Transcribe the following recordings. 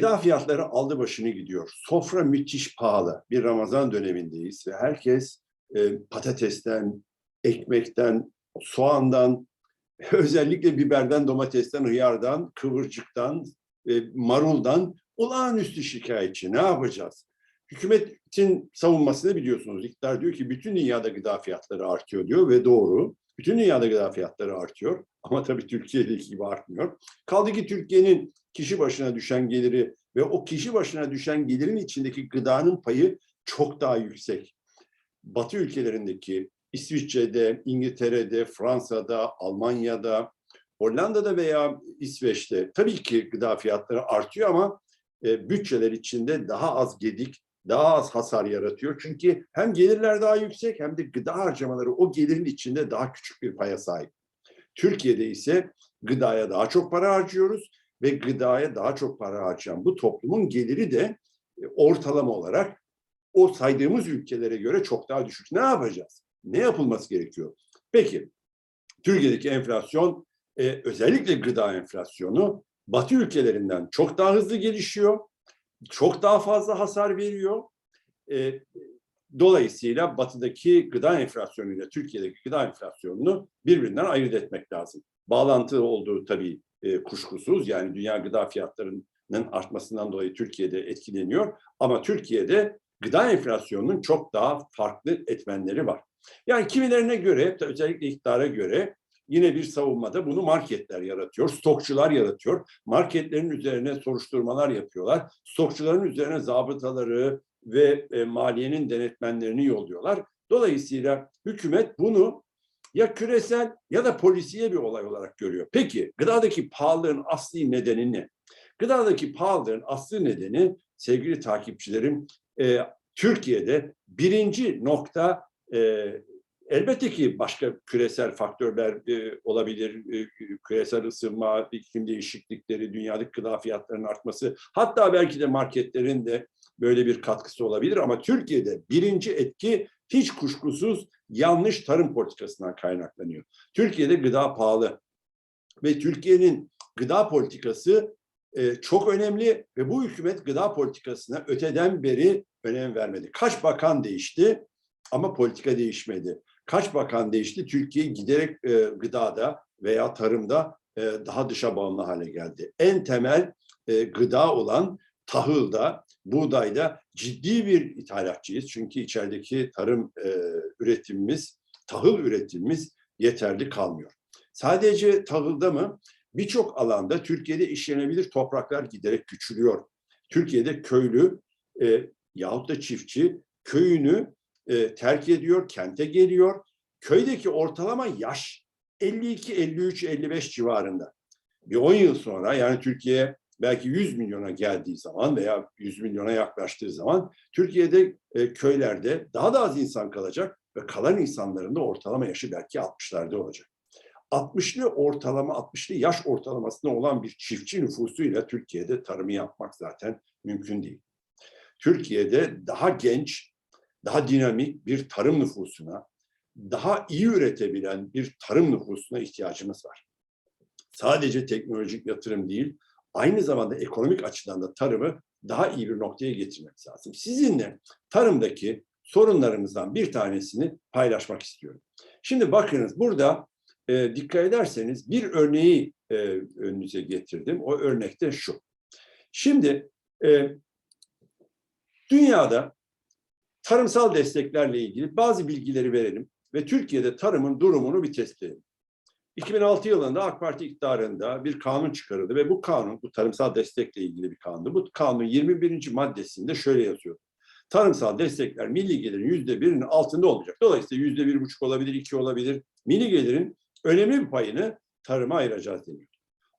Gıda fiyatları aldı başını gidiyor. Sofra müthiş pahalı. Bir Ramazan dönemindeyiz ve herkes e, patatesten, ekmekten, soğandan, özellikle biberden, domatesten, hıyardan, kıvırcıktan, e, maruldan olağanüstü şikayetçi. Ne yapacağız? Hükümetin savunmasını biliyorsunuz. İktidar diyor ki bütün dünyada gıda fiyatları artıyor diyor ve doğru. Bütün dünyada gıda fiyatları artıyor ama tabii Türkiye'deki gibi artmıyor. Kaldı ki Türkiye'nin kişi başına düşen geliri ve o kişi başına düşen gelirin içindeki gıdanın payı çok daha yüksek. Batı ülkelerindeki İsviçre'de, İngiltere'de, Fransa'da, Almanya'da, Hollanda'da veya İsveç'te tabii ki gıda fiyatları artıyor ama e, bütçeler içinde daha az gedik, daha az hasar yaratıyor. Çünkü hem gelirler daha yüksek hem de gıda harcamaları o gelirin içinde daha küçük bir paya sahip. Türkiye'de ise gıdaya daha çok para harcıyoruz ve gıdaya daha çok para harcayan bu toplumun geliri de e, ortalama olarak o saydığımız ülkelere göre çok daha düşük. Ne yapacağız? Ne yapılması gerekiyor? Peki, Türkiye'deki enflasyon, e, özellikle gıda enflasyonu Batı ülkelerinden çok daha hızlı gelişiyor, çok daha fazla hasar veriyor. E, dolayısıyla Batı'daki gıda enflasyonuyla Türkiye'deki gıda enflasyonunu birbirinden ayırt etmek lazım. Bağlantı olduğu tabii e, kuşkusuz. Yani dünya gıda fiyatlarının artmasından dolayı Türkiye'de etkileniyor. Ama Türkiye'de gıda enflasyonunun çok daha farklı etmenleri var. Yani kimilerine göre, özellikle iktidara göre yine bir savunmada bunu marketler yaratıyor, stokçular yaratıyor. Marketlerin üzerine soruşturmalar yapıyorlar. Stokçuların üzerine zabıtaları ve e, maliyenin denetmenlerini yolluyorlar. Dolayısıyla hükümet bunu ya küresel ya da polisiye bir olay olarak görüyor. Peki gıdadaki pahalılığın asli nedeni ne? Gıdadaki pahalılığın asli nedeni sevgili takipçilerim e, Türkiye'de birinci nokta e, elbette ki başka küresel faktörler e, olabilir. E, küresel ısınma, iklim değişiklikleri, dünyadaki gıda fiyatlarının artması hatta belki de marketlerin de böyle bir katkısı olabilir ama Türkiye'de birinci etki hiç kuşkusuz yanlış tarım politikasından kaynaklanıyor. Türkiye'de gıda pahalı ve Türkiye'nin gıda politikası e, çok önemli ve bu hükümet gıda politikasına öteden beri önem vermedi. Kaç bakan değişti ama politika değişmedi. Kaç bakan değişti Türkiye giderek e, gıdada veya tarımda e, daha dışa bağımlı hale geldi. En temel e, gıda olan tahılda, buğdayda ciddi bir ithalatçıyız. Çünkü içerideki tarım e, üretimimiz, tahıl üretimimiz yeterli kalmıyor. Sadece tahılda mı? Birçok alanda Türkiye'de işlenebilir topraklar giderek küçülüyor. Türkiye'de köylü e, yahut da çiftçi köyünü e, terk ediyor, kente geliyor. Köydeki ortalama yaş 52, 53, 55 civarında. Bir 10 yıl sonra yani Türkiye belki 100 milyona geldiği zaman veya 100 milyona yaklaştığı zaman Türkiye'de e, köylerde daha da az insan kalacak ve kalan insanların da ortalama yaşı belki 60'larda olacak. 60'lı ortalama 60'lı yaş ortalamasında olan bir çiftçi nüfusuyla Türkiye'de tarımı yapmak zaten mümkün değil. Türkiye'de daha genç, daha dinamik bir tarım nüfusuna, daha iyi üretebilen bir tarım nüfusuna ihtiyacımız var. Sadece teknolojik yatırım değil, aynı zamanda ekonomik açıdan da tarımı daha iyi bir noktaya getirmek lazım. Sizinle tarımdaki sorunlarımızdan bir tanesini paylaşmak istiyorum. Şimdi bakınız burada e, dikkat ederseniz bir örneği e, önünüze getirdim. O örnekte şu. Şimdi e, dünyada tarımsal desteklerle ilgili bazı bilgileri verelim ve Türkiye'de tarımın durumunu bir tespit edelim. 2006 yılında AK Parti iktidarında bir kanun çıkarıldı ve bu kanun, bu tarımsal destekle ilgili bir kanundu. Bu kanunun 21. maddesinde şöyle yazıyor. Tarımsal destekler milli gelirin yüzde birinin altında olacak. Dolayısıyla yüzde bir buçuk olabilir, iki olabilir. Milli gelirin önemli bir payını tarıma ayıracağız deniyor.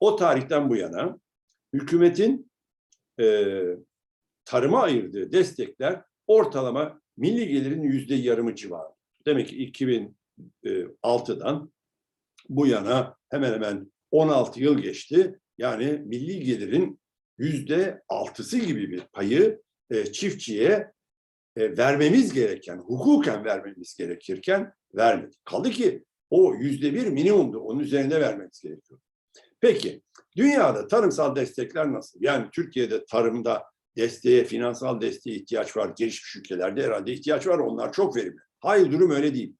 O tarihten bu yana hükümetin e, tarıma ayırdığı destekler ortalama milli gelirin yüzde yarımı civarı. Demek ki 2006'dan bu yana hemen hemen 16 yıl geçti. Yani milli gelirin yüzde altısı gibi bir payı e, çiftçiye e, vermemiz gereken, hukuken vermemiz gerekirken vermedik. Kaldı ki o yüzde bir minimumdu. Onun üzerinde vermemiz gerekiyor. Peki dünyada tarımsal destekler nasıl? Yani Türkiye'de tarımda desteğe, finansal desteğe ihtiyaç var. Gelişmiş ülkelerde herhalde ihtiyaç var. Onlar çok verimli. Hayır durum öyle değil.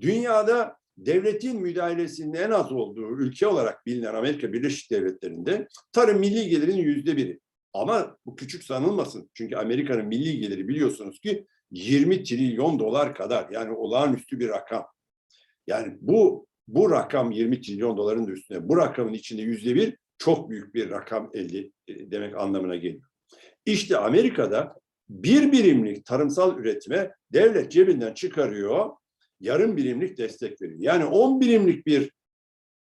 Dünyada devletin müdahalesinin en az olduğu ülke olarak bilinen Amerika Birleşik Devletleri'nde tarım milli gelirinin yüzde biri. Ama bu küçük sanılmasın. Çünkü Amerika'nın milli geliri biliyorsunuz ki 20 trilyon dolar kadar yani olağanüstü bir rakam. Yani bu bu rakam 20 trilyon doların üstüne. Bu rakamın içinde yüzde bir çok büyük bir rakam elde e, demek anlamına geliyor. İşte Amerika'da bir birimlik tarımsal üretime devlet cebinden çıkarıyor, yarım birimlik destek veriyor. Yani 10 birimlik bir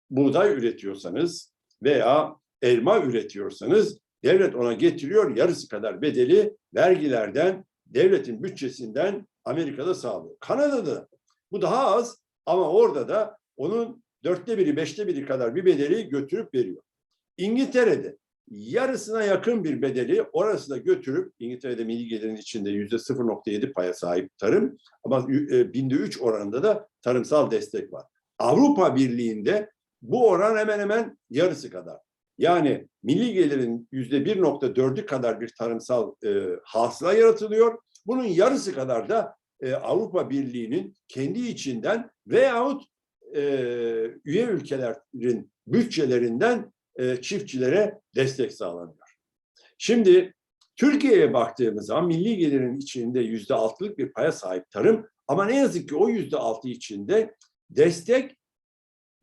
buğday üretiyorsanız veya elma üretiyorsanız devlet ona getiriyor yarısı kadar bedeli vergilerden, devletin bütçesinden Amerika'da sağlıyor. Kanada'da bu daha az ama orada da onun dörtte biri, beşte biri kadar bir bedeli götürüp veriyor. İngiltere'de yarısına yakın bir bedeli orası da götürüp İngiltere'de milli gelirin içinde yüzde 0.7 paya sahip tarım ama e, binde üç oranında da tarımsal destek var. Avrupa Birliği'nde bu oran hemen hemen yarısı kadar. Yani milli gelirin yüzde 1.4'ü kadar bir tarımsal e, hasıla yaratılıyor. Bunun yarısı kadar da e, Avrupa Birliği'nin kendi içinden veyahut e, üye ülkelerin bütçelerinden e, çiftçilere destek sağlanıyor. Şimdi Türkiye'ye baktığımız zaman milli gelirin içinde yüzde altılık bir paya sahip tarım ama ne yazık ki o yüzde altı içinde destek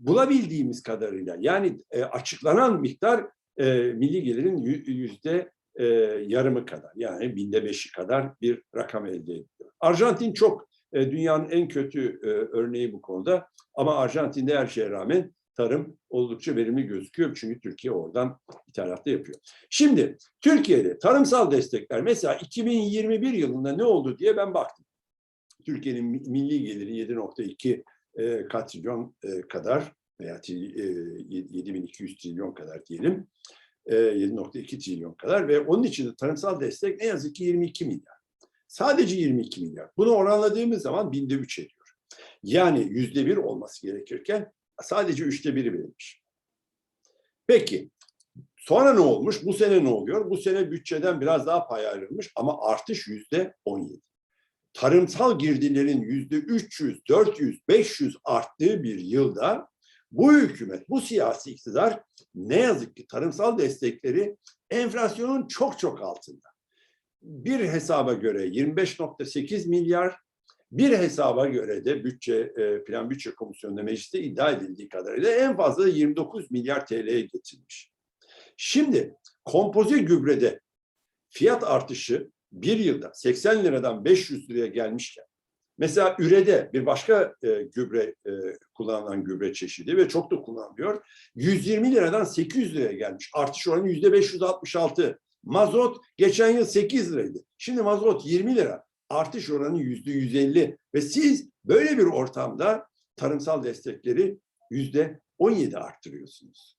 bulabildiğimiz kadarıyla yani e, açıklanan miktar e, milli gelirin yüzde e, yarımı kadar yani binde beşi kadar bir rakam elde ediyor. Arjantin çok e, dünyanın en kötü e, örneği bu konuda ama Arjantin'de her şeye rağmen tarım oldukça verimli gözüküyor. Çünkü Türkiye oradan ithalatta yapıyor. Şimdi Türkiye'de tarımsal destekler mesela 2021 yılında ne oldu diye ben baktım. Türkiye'nin milli geliri 7.2 e, katrilyon e, kadar veya e, 7200 trilyon kadar diyelim. E, 7.2 trilyon kadar ve onun için de tarımsal destek ne yazık ki 22 milyar. Sadece 22 milyar. Bunu oranladığımız zaman binde 3 ediyor. Yani yüzde bir olması gerekirken sadece üçte biri verilmiş. Peki sonra ne olmuş? Bu sene ne oluyor? Bu sene bütçeden biraz daha pay ayrılmış ama artış yüzde 17. Tarımsal girdilerin yüzde 300, 400, 500 arttığı bir yılda bu hükümet, bu siyasi iktidar ne yazık ki tarımsal destekleri enflasyonun çok çok altında. Bir hesaba göre 25.8 milyar, bir hesaba göre de bütçe e, plan bütçe komisyonunda mecliste iddia edildiği kadarıyla en fazla 29 milyar TL'ye getirmiş. Şimdi kompozit gübrede fiyat artışı bir yılda 80 liradan 500 liraya gelmişken mesela ürede bir başka e, gübre e, kullanılan gübre çeşidi ve çok da kullanılıyor 120 liradan 800 liraya gelmiş. Artış oranı yüzde 566. Mazot geçen yıl 8 liraydı. Şimdi mazot 20 lira artış oranı yüzde 150 ve siz böyle bir ortamda tarımsal destekleri yüzde 17 arttırıyorsunuz.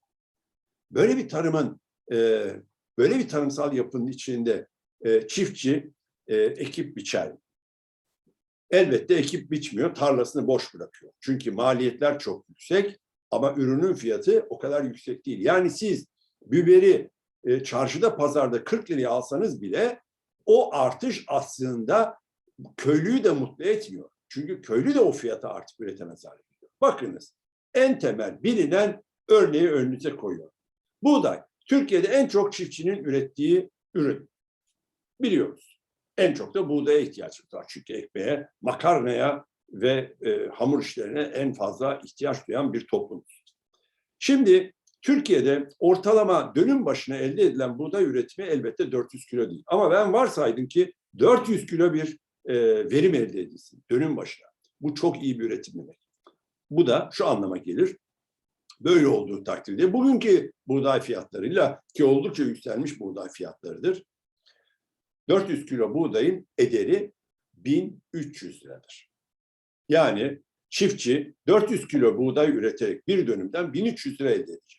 Böyle bir tarımın, e, böyle bir tarımsal yapının içinde e, çiftçi e, ekip biçer. Elbette ekip biçmiyor, tarlasını boş bırakıyor. Çünkü maliyetler çok yüksek ama ürünün fiyatı o kadar yüksek değil. Yani siz biberi e, çarşıda, pazarda 40 liraya alsanız bile o artış aslında köylüyü de mutlu etmiyor. Çünkü köylü de o fiyata artık üretemez hale geliyor. Bakınız en temel bilinen örneği önünüze koyuyor. Buğday. Türkiye'de en çok çiftçinin ürettiği ürün. Biliyoruz. En çok da buğdaya ihtiyacımız var. Çünkü ekmeğe, makarnaya ve e, hamur işlerine en fazla ihtiyaç duyan bir toplumuz. Şimdi Türkiye'de ortalama dönüm başına elde edilen buğday üretimi elbette 400 kilo değil. Ama ben varsaydım ki 400 kilo bir e, verim elde edilsin dönüm başına. Bu çok iyi bir üretim demek. Bu da şu anlama gelir. Böyle olduğu takdirde bugünkü buğday fiyatlarıyla ki oldukça yükselmiş buğday fiyatlarıdır. 400 kilo buğdayın ederi 1300 liradır. Yani çiftçi 400 kilo buğday üreterek bir dönümden 1300 lira elde edecektir.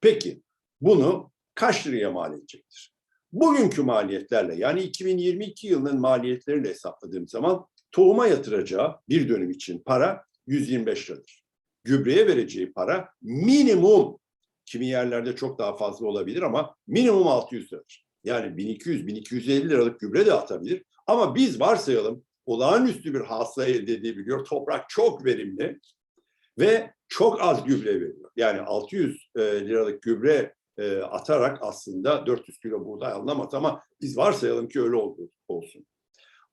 Peki bunu kaç liraya mal edecektir? Bugünkü maliyetlerle yani 2022 yılının maliyetleriyle hesapladığım zaman tohuma yatıracağı bir dönüm için para 125 liradır. Gübreye vereceği para minimum kimi yerlerde çok daha fazla olabilir ama minimum 600 liradır. Yani 1200-1250 liralık gübre de atabilir. Ama biz varsayalım olağanüstü bir hasıla elde edebiliyor. Toprak çok verimli ve çok az gübre veriyor. Yani 600 e, liralık gübre e, atarak aslında 400 kilo buğday alınamaz ama biz varsayalım ki öyle oldu, olsun.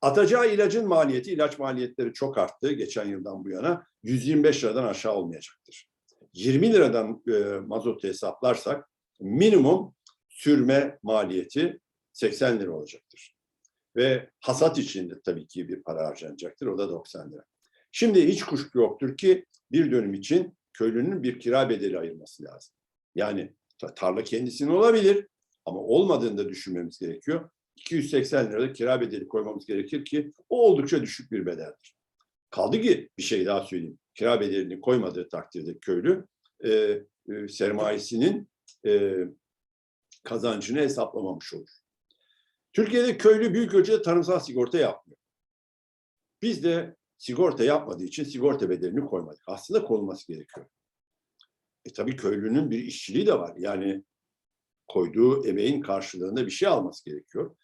Atacağı ilacın maliyeti, ilaç maliyetleri çok arttı geçen yıldan bu yana. 125 liradan aşağı olmayacaktır. 20 liradan e, mazotu hesaplarsak minimum sürme maliyeti 80 lira olacaktır. Ve hasat için de tabii ki bir para harcanacaktır. O da 90 lira. Şimdi hiç kuşku yoktur ki bir dönüm için köylünün bir kira bedeli ayırması lazım. Yani tarla kendisinin olabilir ama olmadığını da düşünmemiz gerekiyor. 280 liralık kira bedeli koymamız gerekir ki o oldukça düşük bir bedeldir. Kaldı ki bir şey daha söyleyeyim. Kira bedelini koymadığı takdirde köylü e, e, sermayesinin e, kazancını hesaplamamış olur. Türkiye'de köylü büyük ölçüde tarımsal sigorta yapmıyor. Biz de sigorta yapmadığı için sigorta bedelini koymadık. Aslında konulması gerekiyor. E tabii köylünün bir işçiliği de var. Yani koyduğu emeğin karşılığında bir şey alması gerekiyor.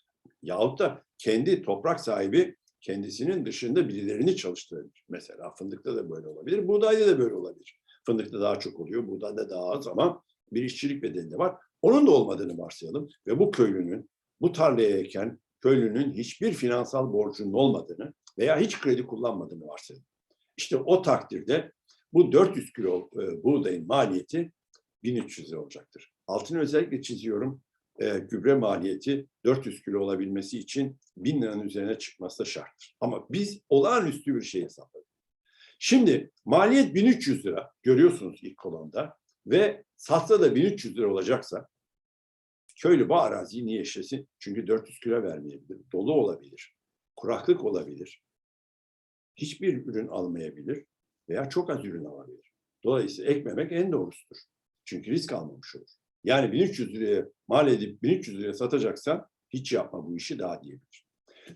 Yahut da kendi toprak sahibi kendisinin dışında birilerini çalıştırabilir. Mesela fındıkta da böyle olabilir, buğdayda da böyle olabilir. Fındıkta daha çok oluyor, buğdayda daha az ama bir işçilik bedeli de var. Onun da olmadığını varsayalım ve bu köylünün bu tarlaya eken köylünün hiçbir finansal borcunun olmadığını veya hiç kredi kullanmadığını varsayalım. İşte o takdirde bu 400 kilo e, buğdayın maliyeti 1300 lira olacaktır. Altını özellikle çiziyorum. E, gübre maliyeti 400 kilo olabilmesi için 1000 liranın üzerine çıkması da şarttır. Ama biz olağanüstü bir şey hesapladık. Şimdi maliyet 1300 lira görüyorsunuz ilk kolonda ve satsa da 1300 lira olacaksa köylü bu araziyi niye yaşasın? Çünkü 400 kilo vermeyebilir, dolu olabilir, kuraklık olabilir, hiçbir ürün almayabilir veya çok az ürün alabilir. Dolayısıyla ekmemek en doğrusudur. Çünkü risk almamış olur. Yani 1300 liraya mal edip 1300 liraya satacaksa hiç yapma bu işi daha diyebilir.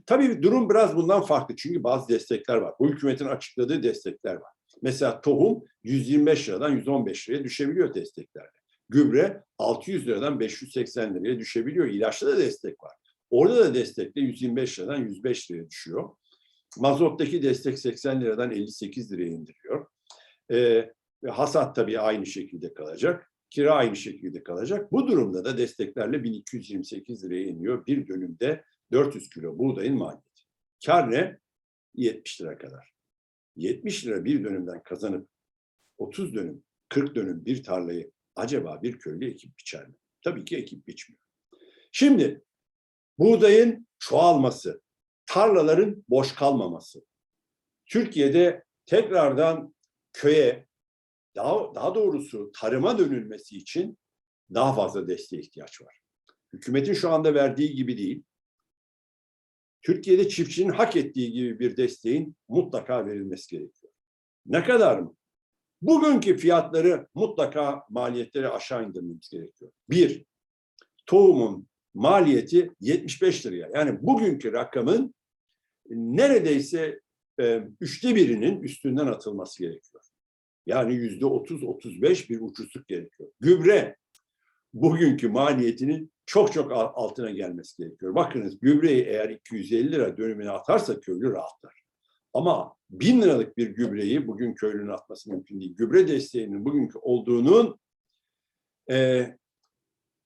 Tabii durum biraz bundan farklı. Çünkü bazı destekler var. Bu hükümetin açıkladığı destekler var. Mesela tohum 125 liradan 115 liraya düşebiliyor desteklerle. Gübre 600 liradan 580 liraya düşebiliyor. İlaçta da destek var. Orada da destekle 125 liradan 105 liraya düşüyor. Mazottaki destek 80 liradan 58 liraya indiriyor. Ee, hasat tabii aynı şekilde kalacak. Kira aynı şekilde kalacak. Bu durumda da desteklerle 1228 liraya iniyor. Bir dönümde 400 kilo buğdayın maliyeti. Kar ne? 70 lira kadar. 70 lira bir dönümden kazanıp 30 dönüm, 40 dönüm bir tarlayı acaba bir köylü ekip biçer mi? Tabii ki ekip biçmiyor. Şimdi buğdayın çoğalması, tarlaların boş kalmaması. Türkiye'de tekrardan köye, daha, daha doğrusu tarıma dönülmesi için daha fazla desteğe ihtiyaç var. Hükümetin şu anda verdiği gibi değil. Türkiye'de çiftçinin hak ettiği gibi bir desteğin mutlaka verilmesi gerekiyor. Ne kadar mı? Bugünkü fiyatları mutlaka maliyetleri aşağı indirmemiz gerekiyor. Bir, tohumun maliyeti 75 liraya. Yani bugünkü rakamın neredeyse e, üçte birinin üstünden atılması gerekiyor. Yani yüzde 30-35 bir uçuşluk gerekiyor. Gübre bugünkü maliyetinin çok çok altına gelmesi gerekiyor. Bakınız gübreyi eğer 250 lira dönümüne atarsa köylü rahatlar. Ama bin liralık bir gübreyi bugün köylünün atması mümkün değil. Gübre desteğinin bugünkü olduğunun e,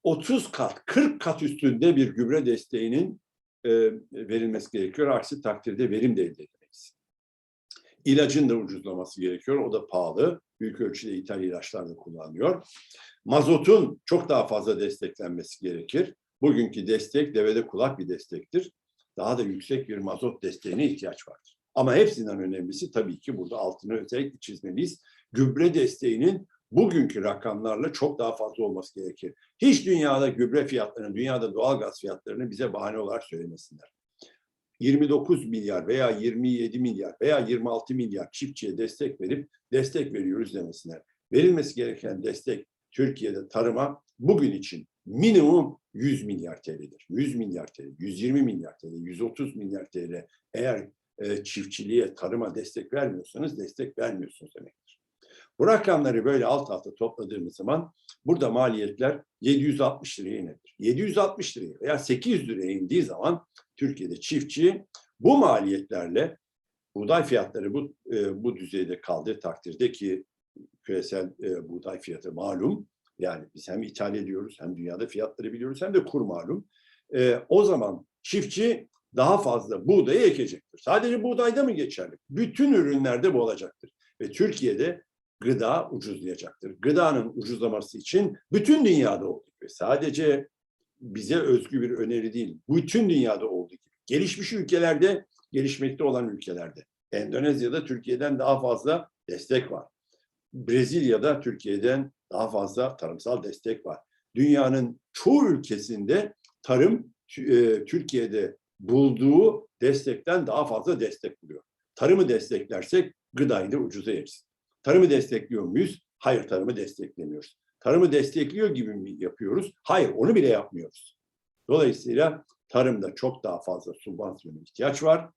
30 kat, 40 kat üstünde bir gübre desteğinin e, verilmesi gerekiyor. Aksi takdirde verim de elde edemeyiz. İlacın da ucuzlaması gerekiyor. O da pahalı. Büyük ölçüde ithal ilaçlar da kullanılıyor. Mazotun çok daha fazla desteklenmesi gerekir. Bugünkü destek devede kulak bir destektir. Daha da yüksek bir mazot desteğine ihtiyaç vardır. Ama hepsinden önemlisi tabii ki burada altını özellikle çizmeliyiz. Gübre desteğinin bugünkü rakamlarla çok daha fazla olması gerekir. Hiç dünyada gübre fiyatlarını, dünyada doğal gaz fiyatlarını bize bahane olarak söylemesinler. 29 milyar veya 27 milyar veya 26 milyar çiftçiye destek verip destek veriyoruz demesinler. Verilmesi gereken destek Türkiye'de tarıma bugün için minimum 100 milyar TL'dir. 100 milyar TL, 120 milyar TL, 130 milyar TL eğer e, çiftçiliğe, tarıma destek vermiyorsanız destek vermiyorsunuz demektir. Bu rakamları böyle alt alta topladığımız zaman burada maliyetler 760 liraya inebilir. 760 liraya veya 800 liraya indiği zaman Türkiye'de çiftçi bu maliyetlerle buğday fiyatları bu e, bu düzeyde kaldığı takdirde ki küresel e, buğday fiyatı malum. Yani biz hem ithal ediyoruz hem dünyada fiyatları biliyoruz hem de kur malum. E, o zaman çiftçi daha fazla buğdayı ekecektir. Sadece buğdayda mı geçerli? Bütün ürünlerde bu olacaktır. Ve Türkiye'de gıda ucuzlayacaktır. Gıdanın ucuzlaması için bütün dünyada olduğu gibi sadece bize özgü bir öneri değil, bütün dünyada olduğu gibi. Gelişmiş ülkelerde, gelişmekte olan ülkelerde. Endonezya'da Türkiye'den daha fazla destek var. Brezilya'da Türkiye'den daha fazla tarımsal destek var. Dünyanın çoğu ülkesinde tarım e, Türkiye'de bulduğu destekten daha fazla destek buluyor. Tarımı desteklersek gıdayı da ucuza yeriz. Tarımı destekliyor muyuz? Hayır tarımı desteklemiyoruz. Tarımı destekliyor gibi mi yapıyoruz? Hayır onu bile yapmıyoruz. Dolayısıyla tarımda çok daha fazla sübvansiyona ihtiyaç var.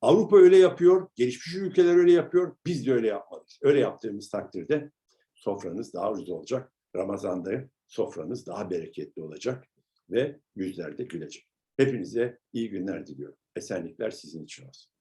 Avrupa öyle yapıyor, gelişmiş ülkeler öyle yapıyor, biz de öyle yapmalıyız. Öyle yaptığımız takdirde sofranız daha ucuz olacak. Ramazan'da sofranız daha bereketli olacak ve yüzler de gülecek. Hepinize iyi günler diliyorum. Esenlikler sizin için olsun.